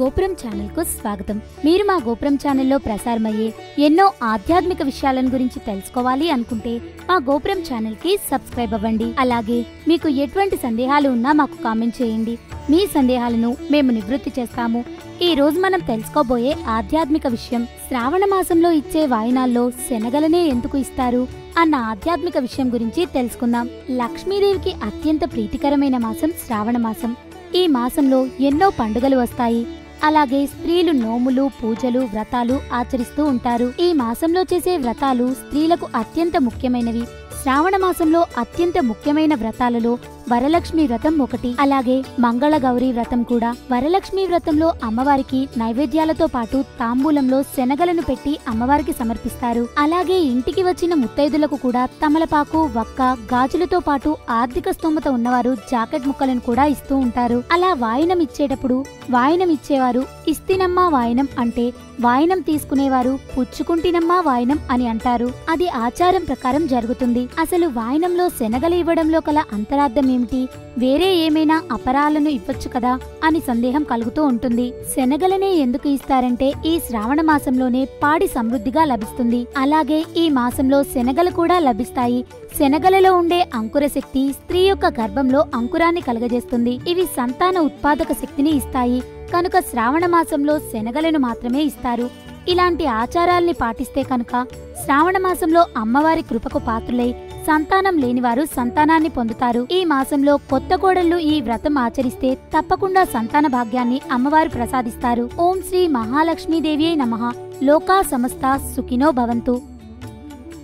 గోపురం ఛానల్కు స్వాగతం. మీరు మా గోపురం ఛానల్లో ప్రసారమయ్యే ఎన్నో ఆధ్యాత్మిక విషయాలను గురించి తెలుసుకోవాలి అనుకుంటే మా గోపురం ఛానల్కి సబ్స్క్రైబ్ అవ్వండి. అలాగే మీకు ఎటువంటి సందేహాలు ఉన్నా మాకు కామెంట్ చేయండి. మీ సందేహాలను మేము నివృత్తి చేస్తాము. ఈ రోజు మనం తెలుసుకోబోయే ఆధ్యాత్మిక విషయం శ్రావణ మాసంలో ఇచ్చే వాయినాల్లో శనగలనే ఎందుకు ఇస్తారు అన్న ఆధ్యాత్మిక విషయం గురించి తెలుసుకుందాం. లక్ష్మీదేవికి అత్యంత ప్రీతికరమైన మాసం శ్రావణ మాసం. ఈ మాసంలో ఎన్నో పండుగలు వస్తాయి. అలాగే స్త్రీలు నోములు పూజలు వ్రతాలు ఆచరిస్తూ ఉంటారు. ఈ మాసంలో చేసే వ్రతాలు స్త్రీలకు అత్యంత ముఖ్యమైనవి. శ్రావణ మాసంలో అత్యంత ముఖ్యమైన వ్రతాలలో వరలక్ష్మి వ్రతం ఒకటి. అలాగే మంగళ గౌరీ వ్రతం కూడా. వరలక్ష్మి వ్రతంలో అమ్మవారికి నైవేద్యాలతో పాటు తాంబూలంలో శనగలను పెట్టి అమ్మవారికి సమర్పిస్తారు. అలాగే ఇంటికి వచ్చిన ముత్తైదులకు కూడా తమలపాకు వక్క గాజులతో పాటు ఆర్థిక స్తోమత ఉన్నవారు జాకెట్ ముక్కలను కూడా ఇస్తూ ఉంటారు. అలా వాయినం ఇచ్చేటప్పుడు వాయినం ఇచ్చేవారు ఇస్తినమ్మా వాయినం అంటే వాయినం తీసుకునేవారు పుచ్చుకుంటినమ్మా వాయినం అని అంటారు. అది ఆచారం ప్రకారం జరుగుతుంది. అసలు వాయినంలో శనగలు ఇవ్వడంలో కల అంతరార్థం ఏమిటి వేరే ఏమైనా అపరాలను ఇవ్వచ్చు కదా అని సందేహం కలుగుతూ ఉంటుంది. శనగలనే ఎందుకు ఇస్తారంటే ఈ శ్రావణ మాసంలోనే పాడి సమృద్ధిగా లభిస్తుంది. అలాగే ఈ మాసంలో శనగలు కూడా లభిస్తాయి. శనగలలో ఉండే అంకుర శక్తి స్త్రీ యొక్క గర్భంలో అంకురాన్ని కలగజేస్తుంది. ఇవి సంతాన ఉత్పాదక శక్తిని ఇస్తాయి. కనుక శ్రావణ మాసంలో శనగలను మాత్రమే ఇస్తారు. ఇలాంటి ఆచారాల్ని పాటిస్తే కనుక శ్రావణ మాసంలో అమ్మవారి కృపకు పాత్రులై సంతానం లేనివారు సంతానాన్ని పొందుతారు. ఈ మాసంలో కొత్త కోడళ్ళు ఈ వ్రతం ఆచరిస్తే తప్పకుండా సంతాన భాగ్యాన్ని అమ్మవారు ప్రసాదిస్తారు. ఓం శ్రీ మహాలక్ష్మీదేవి నమః. లోకా సమస్త సుఖినో భవంతు.